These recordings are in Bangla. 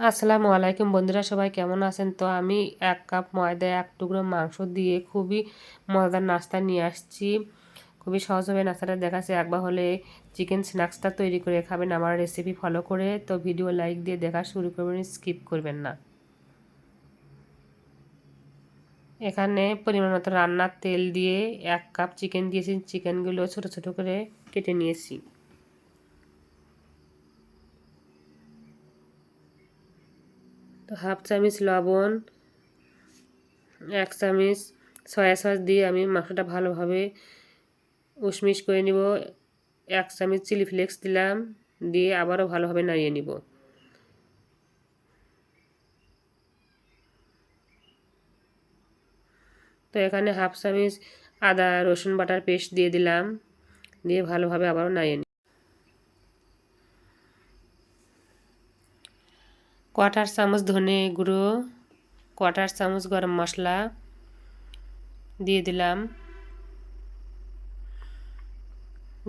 আসসালামু আলাইকুম বন্ধুরা, সবাই কেমন আছেন? তো আমি এক কাপ ময়দা, এক টুকরো মাংস দিয়ে খুবই মজাদার নাস্তা নিয়ে আসছি। খুবই সহজভাবে নাস্তাটা দেখাচ্ছে। একবার হলে চিকেন স্ন্যাক্সটা তৈরি করে খাবেন, আমার রেসিপি ফলো করে। তো ভিডিও লাইক দিয়ে দেখা শুরু করবেন স্কিপ করবেন না। এখানে পরিমাণ মতো রান্নার তেল দিয়ে এক কাপ চিকেন দিয়েছি। চিকেনগুলো ছোট ছোট করে কেটে নিয়েছি। হাফ চামচ লবণ, এক চামচ সয়া সস দিয়ে আমি মাংসটা ভালোভাবে উশমিশ করে নিব। এক চামচ চিলি ফ্লেক্স দিলাম, দিয়ে আবারও ভালোভাবে নাড়িয়ে নিব। তো এখানে হাফ চামচ আদা রসুন বাটার পেস্ট দিয়ে দিলাম, দিয়ে ভালোভাবে আবারও নাড়িয়ে কোয়াটার চামচ ধনে গুঁড়ো, কোয়াটার চামচ গরম মশলা দিয়ে দিলাম।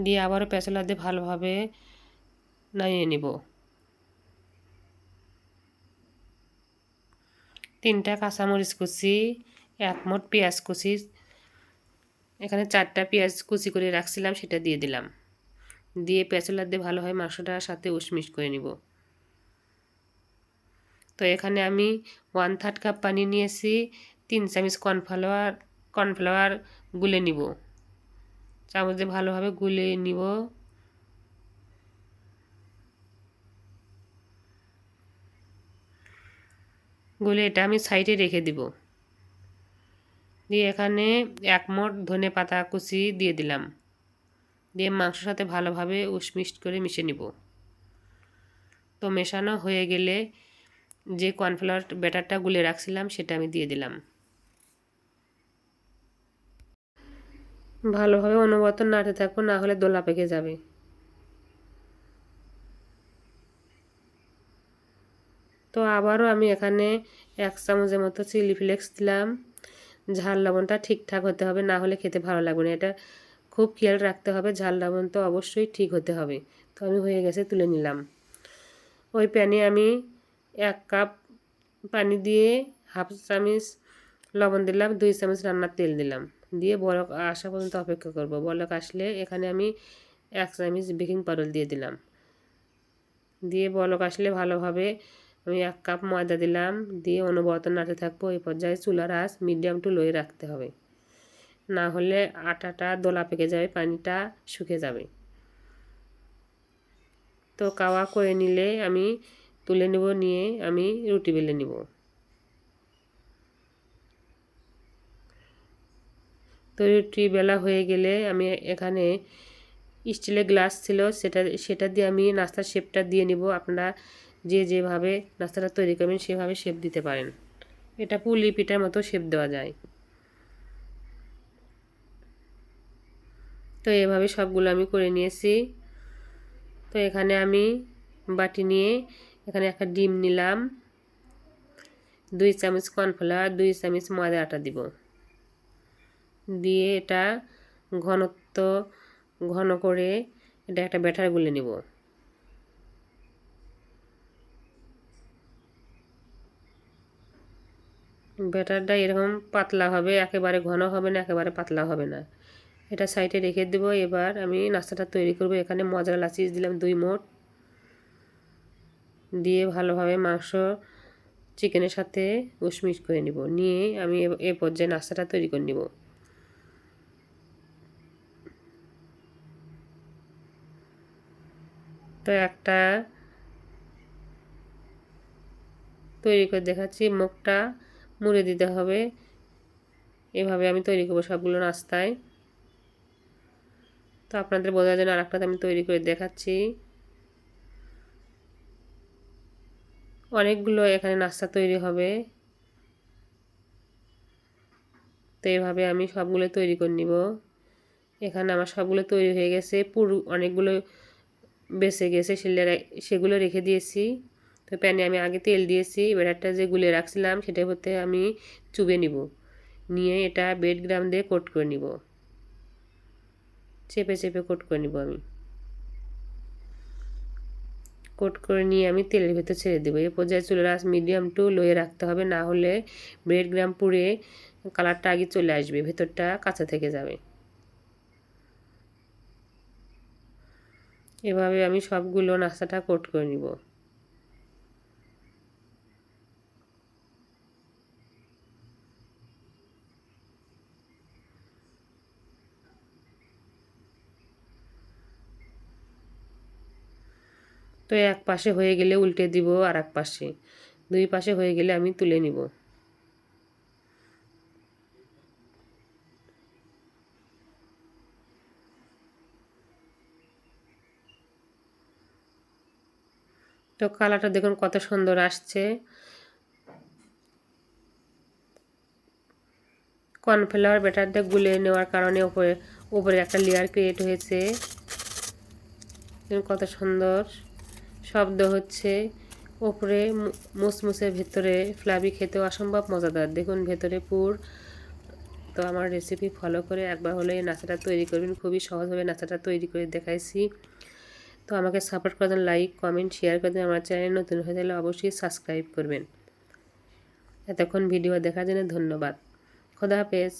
দিয়ে আবারও পেঁচলা দিয়ে ভালোভাবে নামিয়ে নিব। তিনটা কাঁচামরিচ কুচি, এক মোট পেঁয়াজ কুচি, এখানে চারটা পেঁয়াজ কুচি করে রাখছিলাম, সেটা দিয়ে দিলাম। দিয়ে পেঁচলা দিয়ে ভালোভাবে মাংসটার সাথে উশমিশ করে নিব। তো এখানে আমি ওয়ান থার্ড কাপ পানি নিয়েছি তিন চামচ কর্নফ্লাওয়ার কর্নফ্লাওয়ার গুলে নিব। চামচ দিয়ে ভালোভাবে গুলে নিব। গুলে এটা আমি সাইডে রেখে দিব। দিয়ে এখানে এক মোট ধনে পাতা কুচি দিয়ে দিলাম। দিয়ে মাংসর সাথে ভালোভাবে উসমিষ্ট করে মিশে নিব। তো মেশানো হয়ে গেলে যে কর্নফ্লাওয়ার ব্যাটারটা গুলে রাখছিলাম, সেটা আমি দিয়ে দিলাম। ভালোভাবে অনুবত নাড়তে থাকব না হলে দোলা পেকে যাবে। তো আবারও আমি এখানে এক চামচের মতো চিলি ফ্লেক্স দিলাম। ঝাল লবণটা ঠিকঠাক হতে হবে, না হলে খেতে ভালো লাগবে না। এটা খুব খেয়াল রাখতে হবে, ঝাল লবণ তো অবশ্যই ঠিক হতে হবে। তো আমি হয়ে গেছে, তুলে নিলাম। ওই প্যানে আমি এক কাপ পানি দিয়ে হাফ চামচ লবণ দিলাম, দুই চামচ রান্নার তেল দিলাম। দিয়ে বলক আসা পর্যন্ত অপেক্ষা করব। বলক আসলে এখানে আমি এক চামচ বেকিং পাউডার দিয়ে দিলাম। দিয়ে বলক আসলে ভালোভাবে আমি এক কাপ ময়দা দিলাম। দিয়ে অনুবর্তন নাড়তে থাকব। এই পর্যায়ে চুলার আঁচ মিডিয়াম টু লোয়ে রাখতে হবে। না হলে আটাটা দোলা পেকে যাবে, পানিটা শুকে যাবে। তো কাওয়া করে নিলে আমি তুলে নেব, নিয়ে আমি রুটি বেলে নিব। তো রুটি বেলা হয়ে গেলে আমি এখানে স্টিলের গ্লাস ছিল, সেটা সেটা দিয়ে আমি নাস্তার শেপটা দিয়ে নিব। আপনারা যে যেভাবে নাস্তাটা তৈরি করবেন, সেভাবে শেপ দিতে পারেন। এটা পুলি পিঠার মতো শেপ দেওয়া যায়। তো এভাবে সবগুলো আমি করে নিয়েছি। তো এখানে আমি বাটি নিয়ে এখানে একটা ডিম নিলাম। দুই চামচ কর্নফ্লাওয়ার, দুই চামচ ময়দা আটা দিব। দিয়ে এটা ঘনত্ব, ঘন করে এটা একটা ব্যাটার গুলে নিব। ব্যাটারটা এরকম পাতলা হবে, একেবারে ঘন হবে না, একেবারে পাতলা হবে না। এটা সাইডে রেখে দেবো। এবার আমি নাস্তাটা তৈরি করব। এখানে মজালা চিজ দিলাম দুই মোট। দিয়ে ভালোভাবে মাংস, চিকেনের সাথে উশমিশ করে নিব। নিয়ে আমি এ পর্যায়ে নাস্তাটা তৈরি করে নিব। তো একটা তৈরি করে দেখাচ্ছি। মুখটা মুড়ে দিতে হবে। এভাবে আমি তৈরি করব সবগুলো নাস্তায়। তো আপনাদের বোঝার জন্য আরেকটা আমি তৈরি করে দেখাচ্ছি। অনেকগুলো এখানে নাস্তা তৈরি হবে। তো এইভাবে আমি সবগুলো তৈরি করে নিব। এখানে আমার সবগুলো তৈরি হয়ে গেছে। পুরো অনেকগুলো বেঁচে গেছে, সেগুলো রেখে দিয়েছি। তো প্যানে আমি আগে তেল দিয়েছি ব্যাটারটা যে গুলে রাখছিলাম সেটার মধ্যে আমি চুবে নিব। নিয়ে এটা বেড গ্রাম দিয়ে কোট করে নিব। চেপে চেপে কোট করে নিব আমি। কোট করে নিয়ে আমি তেলের ভেতর ছেড়ে দেবো। এই পর্যায়ে চুলের আঁচ মিডিয়াম টু লোয়ে রাখতে হবে, না হলে ব্রেড গ্রাম পুড়ে কালারটা আগে চলে আসবে, ভেতরটা কাঁচা থেকে যাবে। এভাবে আমি সবগুলো নাস্তাটা কোট করে নিব। তো এক পাশে হয়ে গেলে উল্টে দিব আর এক পাশে। দুই পাশে হয়ে গেলে আমি তুলে নিব। তো কালারটা দেখুন কত সুন্দর আসছে। কর্নফ্লাওয়ার ব্যাটারটা গুলে নেওয়ার কারণে উপরে উপরে একটা লেয়ার ক্রিয়েট হয়েছে। কত সুন্দর। শব্দ হচ্ছে ওপরে মুসমুসে ভেতরে ফ্লাবি খেতে অসম্ভব মজাদার। দেখুন ভেতরে পুর। তো আমার রেসিপি ফলো করে একবার হলে এই নাচাটা তৈরি করবেন। খুবই সহজভাবে নাচাটা তৈরি করে দেখাইছি। তো আমাকে সাপোর্ট করবেন লাইক কমেন্ট শেয়ার করবেন আমার চ্যানেল নতুন হয়ে গেলে অবশ্যই সাবস্ক্রাইব করবেন। এতক্ষণ ভিডিও দেখার জন্য ধন্যবাদ। খোদা হাফেজ।